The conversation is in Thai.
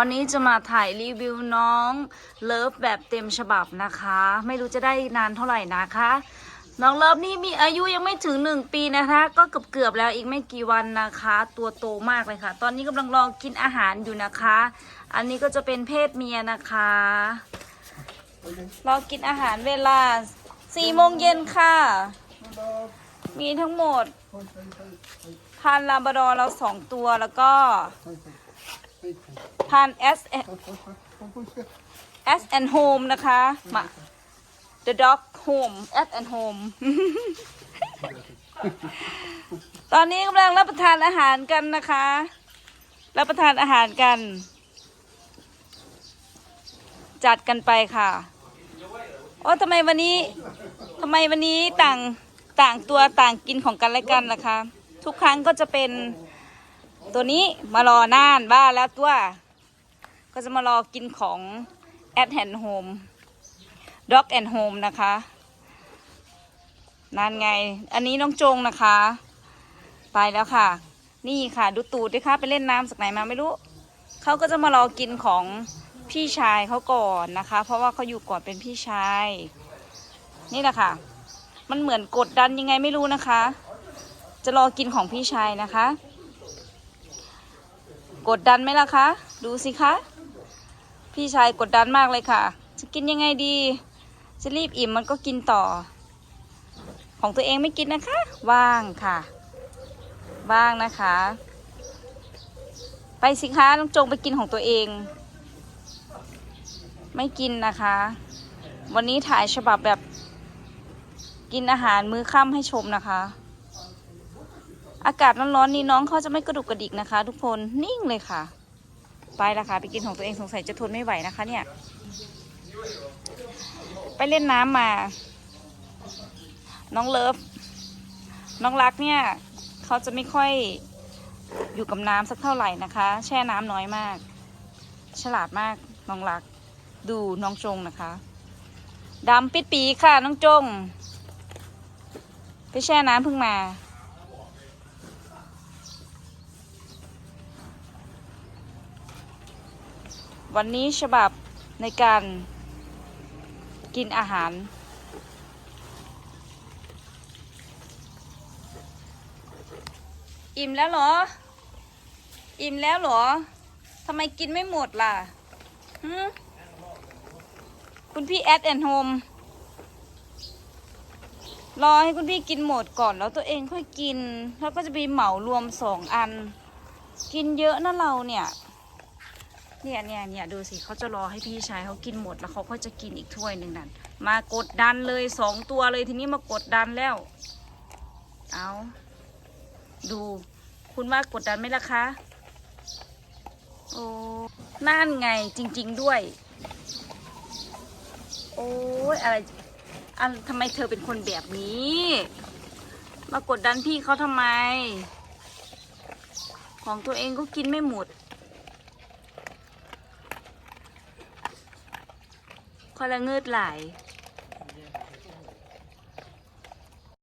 วันนี้จะมาถ่ายรีวิวน้องเลิฟแบบเต็มฉบับนะคะ ไม่รู้จะได้นานเท่าไหร่นะคะ น้องเลิฟนี่มีอายุยังไม่ถึงหนึ่งปีนะคะ ก็เกือบเกือบๆแล้วอีกไม่กี่วันนะคะ ตัวโตมากเลยค่ะ ตอนนี้กำลังรอกินอาหารอยู่นะคะ อันนี้ก็จะเป็นเพศเมียนะคะรอกินอาหารเวลาสี่โมงเย็นค่ะ มีทั้งหมดพันลาบดอร์เราสองตัวแล้วก็ พัน S S and Home นะคะมา The Dog Home S and Home ตอนนี้กำลังรับประทานอาหารกันนะคะ รับประทานอาหารกัน จัดกันไปค่ะ โอ้ทำไมวันนี้ทำไมวันนี้ต่างต่างตัวต่างกินของกันและกันล่ะคะ ทุกครั้งก็จะเป็น ตัวนี้มารอน่านบ้าแล้วตัว ก็จะมารอกินของ at hand home dog and home นะคะนั่นไง อันนี้น้องจงนะคะ ไปแล้วค่ะ นี่ค่ะดูตูดด้วยค่ะไปเล่นน้ำจากไหนมาไม่รู้เขาก็จะมารอกินของพี่ชายเขาก่อนนะคะ เพราะว่าเขาอยู่ก่อนเป็นพี่ชาย นี่แหละค่ะ มันเหมือนกดดันยังไงไม่รู้นะคะ จะรอกินของพี่ชายนะคะ กดดันไหมล่ะคะ ดูสิคะ พี่ชายกดดันมากเลยค่ะ จะกินยังไงดี จะรีบอิ่มมันก็กินต่อ ของตัวเองไม่กินนะคะ ว่างค่ะ ว่างนะคะ ไปสิคะน้องจงไปกินของตัวเอง ไม่กินนะคะ วันนี้ถ่ายฉบับแบบกินอาหารมื้อค่ำให้ชมนะคะ อากาศร้อนๆนี้น้องเขาจะไม่กระดุกกระดิกนะคะ ทุกคนนิ่งเลยค่ะ ไปละค่ะ ไปกินของตัวเองสงสัยจะทนไม่ไหวนะคะ เนี่ย ไปเล่นน้ำมา น้องเลิฟ น้องรักเนี่ยเขาจะไม่ค่อยอยู่กับน้ำสักเท่าไหร่นะคะ แช่น้ำน้อยมาก ฉลาดมากน้องรัก ดูน้องจงนะคะดำปิดปีค่ะน้องจง ไปแช่น้ำเพิ่งมา วันนี้ฉบับในการกินอาหาร อิ่มแล้วเหรอ อิ่มแล้วเหรอทำไมกินไม่หมดล่ะหืคุณพี่แอดแอนโฮมรอให้คุณพี่กินหมดก่อนแล้วตัวเองค่อยกิน แล้วก็จะไปเหมารวมสองอัน กินเยอะนะเราเนี่ย เนี่ยเนี่ยเนี่ยดูสิเขาจะรอให้พี่ชายเขากินหมดแล้วเขาก็จะกินอีกถ้วยหนึ่งนั่นมากดดันเลยสองตัวเลยทีนี้มากดดันแล้ว เอาดูคุณว่ากดดันไหมล่ะคะโอ้นั่นไงจริง ๆด้วย โอ้ยอะไรอันทำไมเธอเป็นคนแบบนี้ มากดดันพี่เขาทำไม ของตัวเองก็กินไม่หมด คอยละเงืดหลาย